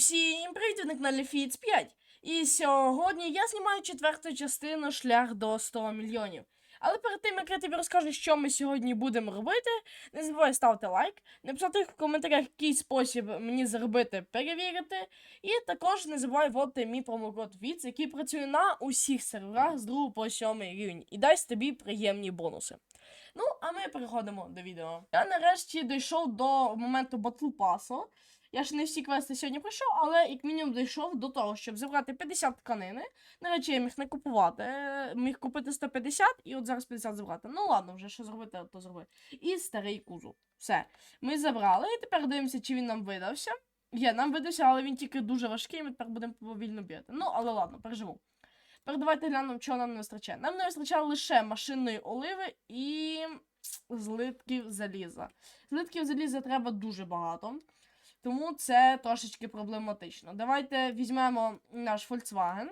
Всім привіт, на каналі Фіц 5. І сьогодні я знімаю четверту частину шлях до 100 мільйонів. Але перед тим, як я тобі розкажу, що ми сьогодні будемо робити, не забувай ставити лайк, написати в коментарях, який спосіб мені зробити перевірити. І також не забувай вводити мій промокод ВІЦ, який працює на усіх серверах з 2 по 7 рівень і дасть тобі приємні бонуси. Ну, а ми переходимо до відео. Я нарешті дійшов до моменту батл пасу. Я ж не всі квести сьогодні пройшов, але як мінімум дійшов до того, щоб зібрати 50 тканини. До речі, я міг не купувати. е, Міг купити 150 і от зараз 50 забрати. Ну ладно, вже що зробити, то зроби. І старий кузов. Все. Ми забрали, і тепер дивимося, чи він нам видався. Є, нам видався, але він тільки дуже важкий, ми тепер будемо повільно бити. Ну, але ладно, переживу. Тепер давайте глянемо, чого нам не вистачає. Нам не вистачає лише машинної оливи і злитків заліза. Злитків заліза треба дуже багато. Тому це трошечки проблематично. Давайте візьмемо наш Volkswagen.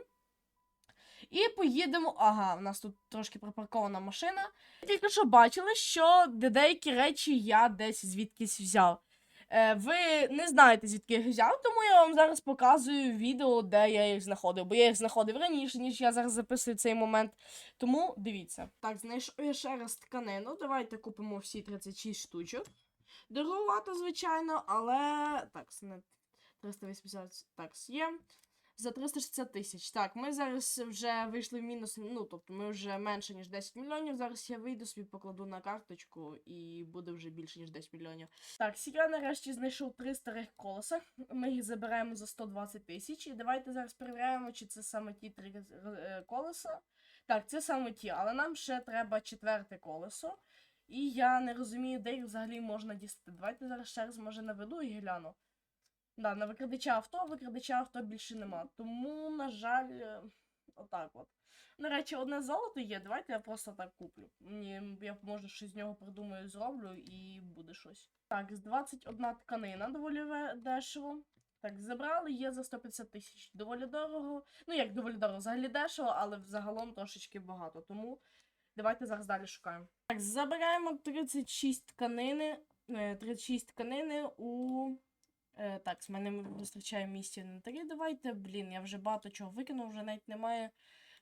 І поїдемо. Ага, у нас тут трошки припаркована машина. Тільки що бачили, що деякі речі я десь звідкись взяв. Е, ви не знаєте, звідки їх взяв, тому я вам зараз показую відео, де я їх знаходив. Бо я їх знаходив раніше, ніж я зараз записую цей момент. Тому дивіться. Так, знайшов я ще раз тканину. Давайте купимо всі 36 штучок. Дороговато, звичайно, але. Так, не 380 так, є. За 360 тисяч. Так, ми зараз вже вийшли в мінус. Ну, тобто ми вже менше, ніж 10 мільйонів. Зараз я вийду собі покладу на карточку і буде вже більше, ніж 10 мільйонів. Так, я нарешті знайшов три старих колеса. Ми їх забираємо за 120 тисяч. І давайте зараз перевіряємо, чи це саме ті три е, колеса. Так, це саме ті, але нам ще треба четверте колесо. І я не розумію, де їх взагалі можна дістати. Давайте зараз ще раз може наведу і гляну. Да, на викрадача авто, викрадача авто більше нема. Тому, на жаль, е, отак от. До речі, одне золото є, давайте я просто так куплю. Мені, я може щось з нього придумаю, зроблю і буде щось. Так, з 21 тканина доволі дешево. Так, забрали, є за 150 тисяч. Доволі дорого. Ну, як доволі дорого, взагалі дешево, але взагалом трошечки багато. Тому давайте зараз далі шукаємо. Так, забираємо 36 тканини. е, 36 тканини у. Е, так, з мене вистачає місця на три. Давайте, блін, я вже багато чого викинув, вже навіть немає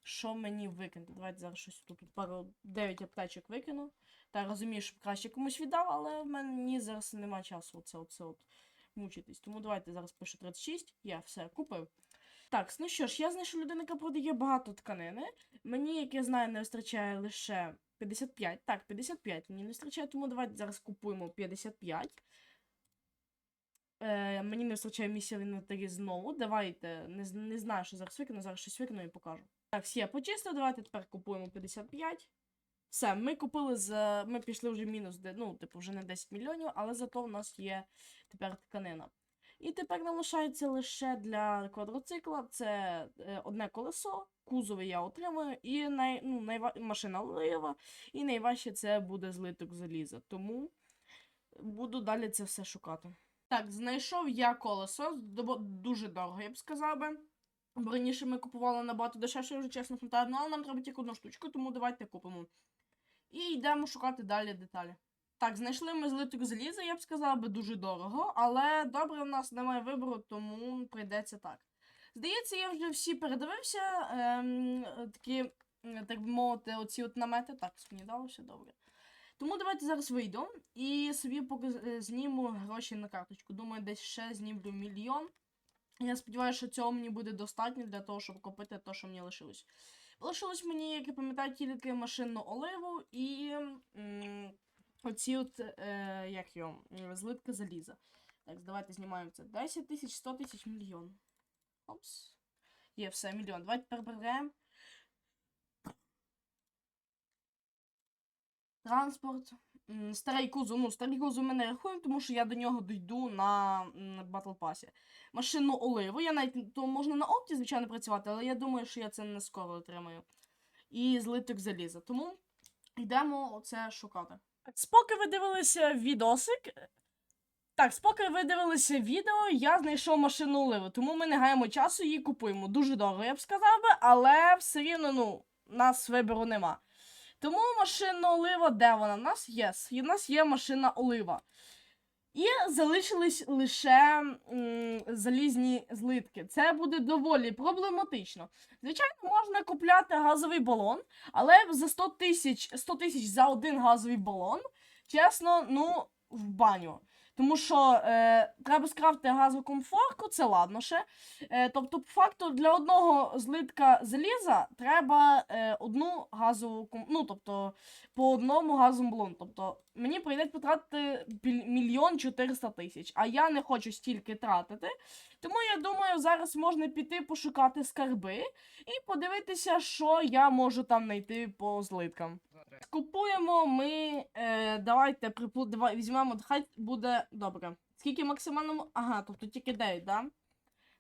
що мені викинути. Давайте зараз щось тут, пару 9 аптечок викину. Та розумію, що краще комусь віддав, але в мене зараз немає часу оце, оце от мучитись. Тому давайте зараз пишу 36. Я все купив. Так, ну що ж, я знайшов людину, яка продає багато тканини. Мені, як я знаю, не вистачає лише 55. Так, 55 мені не вистачає, тому давайте зараз купуємо 55. Е, мені не вистачає місця інвентарі знову. Давайте. Не, не знаю, що зараз викину, зараз щось викину і покажу. Так, все, почистив, давайте тепер купуємо 55. Все, ми купили з. Ми пішли вже мінус, ну, типу, вже не 10 мільйонів, але зато в нас є тепер тканина. І тепер нам лишається лише для квадроцикла це е, одне колесо, кузови я отримую, і най, ну, найва... машина олива, і найважче це буде злиток заліза. Тому буду далі це все шукати. Так, знайшов я колесо, дуже дорого, я б сказав би. Бо раніше ми купували набагато дешевше, вже чесно пам'ятаю, ну, але нам треба тільки одну штучку, тому давайте купимо. І йдемо шукати далі деталі. Так, знайшли ми злиток заліза, я б сказав би дуже дорого, але добре, у нас немає вибору, тому прийдеться так. Здається, я вже всі передивився. Ем, такі, е, так би мовити, оці от намети. Так, мені далося добре. Тому давайте зараз вийду і собі поки е, зніму гроші на карточку. Думаю, десь ще знімлю мільйон. Я сподіваюся, що цього мені буде достатньо для того, щоб купити те, що мені лишилось. Лишилось мені, як я пам'ятаю, тільки машинну оливу і оці от, е, як його, м, злитки заліза. Так, давайте знімаємо це. 10 тисяч, 100 тисяч, мільйон. Опс. Є, все, мільйон. Давайте переберемо. Транспорт. Старий кузов, ну, старий кузов ми не рахуємо, тому що я до нього дійду на м, Battle Pass. Машинну оливу. Я навіть то можна на опті, звичайно, працювати, але я думаю, що я це не скоро отримаю. І злиток заліза. Тому йдемо оце шукати. Споки ви дивилися відосик. Так, споки ви дивилися відео, я знайшов машину оливу, тому ми не гаємо часу її купуємо. Дуже дорого, я б сказав би, але все рівно, ну, нас вибору нема. Тому машина олива, де вона? У нас є. У нас є машина олива. І залишились лише м, залізні злитки. Це буде доволі проблематично. Звичайно, можна купляти газовий балон, але за 100 тисяч 100 тисяч за один газовий балон, чесно, ну, в баню. Тому що е, треба скрафти газову комфорку, це ладно ще. Е, тобто, по факту, для одного злитка заліза треба е, одну газову ком... ну, тобто, по одному газовому балону. Тобто, мені прийдеться потратити мільйон чотириста тисяч, а я не хочу стільки тратити. Тому я думаю, зараз можна піти пошукати скарби і подивитися, що я можу там знайти по злиткам. Купуємо ми. Е, давайте припу... давай, візьмемо, хай буде добре. Скільки максимально. Ага, тобто тільки 9, да?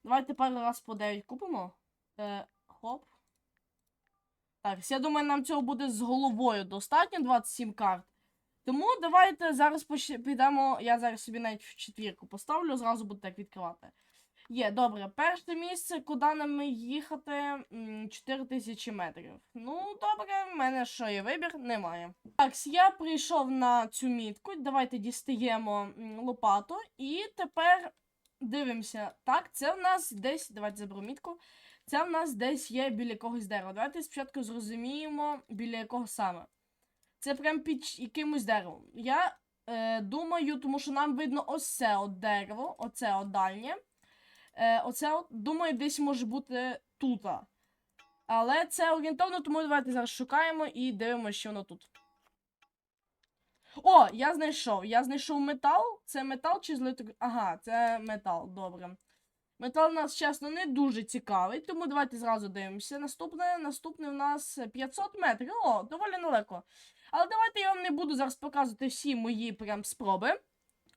Давайте пару раз по 9 купимо. Е, хоп. Так, я думаю, нам цього буде з головою достатньо 27 карт. Тому давайте зараз підемо. Я зараз собі навіть в четвірку поставлю, зразу буду так відкривати. Є, добре, перше місце, куди нам їхати? М, 4000 метрів. Ну, добре, в мене що є вибір? Немає. Так, я прийшов на цю мітку. Давайте дістаємо лопату. І тепер дивимося. Так, це в нас десь. Давайте заберу мітку. Це в нас десь є біля якогось дерева. Давайте спочатку зрозуміємо, біля якого саме. Це прям під якимось деревом. Я е, думаю, тому що нам видно ось це от дерево, оце от дальнє. Е, от, думаю, десь може бути тут. Але це орієнтовно, тому давайте зараз шукаємо і дивимося, що воно тут. О, я знайшов. Я знайшов метал. Це метал чи злиток? Ага, це метал, добре. Метал нас, чесно, не дуже цікавий, тому давайте зразу дивимося. Наступне, наступне у нас 500 метрів. О, доволі далеко. Але давайте я вам не буду зараз показувати всі мої прям спроби.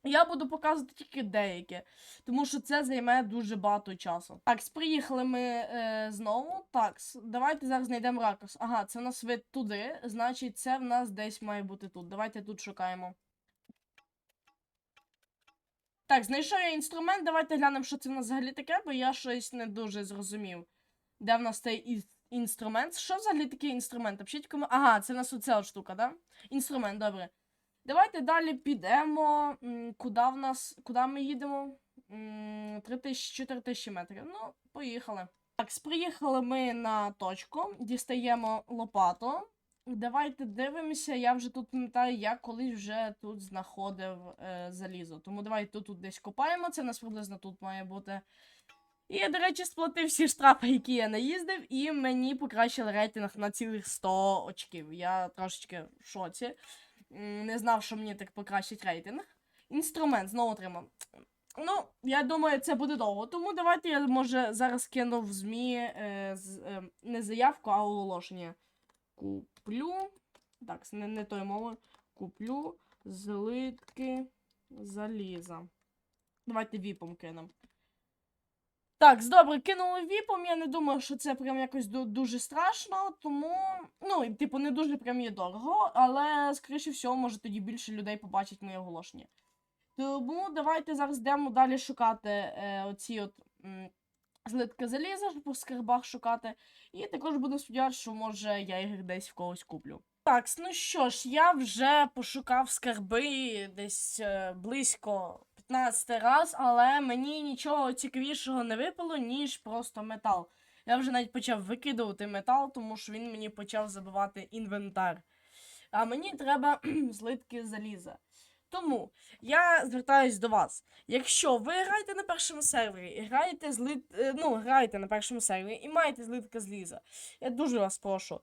Я буду показувати тільки деякі, тому що це займе дуже багато часу. Так, приїхали ми е, знову. Так, давайте зараз знайдемо ракурс. Ага, це в нас вид туди, значить, це в нас десь має бути тут. Давайте тут шукаємо. Так, знайшов я інструмент. Давайте глянемо, що це в нас взагалі таке, бо я щось не дуже зрозумів. Де в нас цей інструмент? Що взагалі такий інструмент? Пишіть кому. Ага, це в нас оця штука, да? Інструмент, добре. Давайте далі підемо. Куди в нас. Куди ми їдемо? 3000-4000 метрів. Ну, поїхали. Так, приїхали ми на точку, дістаємо лопату. Давайте дивимося. Я вже тут пам'ятаю, я колись вже тут знаходив е, залізо. Тому давайте тут, тут десь копаємо. Це нас приблизно тут має бути. І я, до речі, сплатив всі штрафи, які я наїздив, і мені покращили рейтинг на цілих 100 очків. Я трошечки в шоці. Не знав, що мені так покращить рейтинг. Інструмент знову отримав. Ну, я думаю, це буде довго. Тому давайте я, може, зараз кину в ЗМІ е, з, е, не заявку, а оголошення. Куплю. Так, не, не тою мовою. Куплю злитки заліза. Давайте віпом кинемо. Так, добре, кинули віпом. Я не думаю, що це прям якось дуже страшно, тому. Ну, типу, не дуже прям є дорого, але, скоріше всього, може тоді більше людей побачить моє оголошення. Тому давайте зараз йдемо далі шукати е, оці от м, злитки заліза, по скарбах шукати. І також буду сподіватися, що може я їх десь в когось куплю. Так, ну що ж, я вже пошукав скарби десь е, близько 15 раз, але мені нічого цікавішого не випало, ніж просто метал. Я вже навіть почав викидувати метал, тому що він мені почав забивати інвентар. А мені треба злитки заліза. Тому я звертаюсь до вас. Якщо ви граєте на першому сервері, граєте злит... е, ну, граєте на першому сервері і маєте злитка заліза, я дуже вас прошу.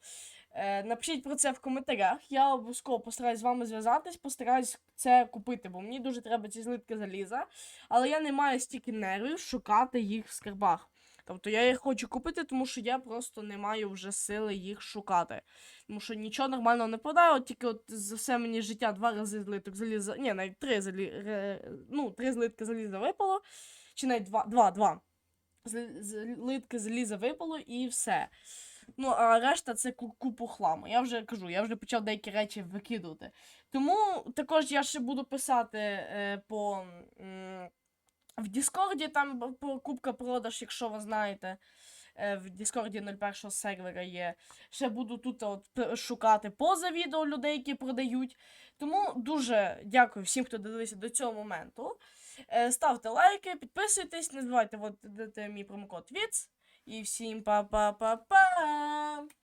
Е, напишіть про це в коментарях. Я обов'язково постараюсь з вами зв'язатись, постараюсь це купити, бо мені дуже треба ці злитки заліза. Але я не маю стільки нервів шукати їх в скарбах. Тобто я їх хочу купити, тому що я просто не маю вже сили їх шукати. Тому що нічого нормального не подає, от тільки от за все мені життя два рази злиток заліза. Ні, навіть три залі... ну, три злитки заліза випало. Чи навіть два, два, два. Злитки заліза випало і все. Ну, а решта це купу хламу. Я вже кажу, я вже почав деякі речі викидувати. Тому також я ще буду писати е, по. м, в Діскорді там покупка продаж, якщо ви знаєте. е, в Діскорді 01 сервера є. Ще буду тут от шукати поза відео людей, які продають. Тому дуже дякую всім, хто дивився до цього моменту. Е, Ставте лайки, підписуйтесь, не забувайте вводити мій промокод ВІЦ. І всім па-па-па-па!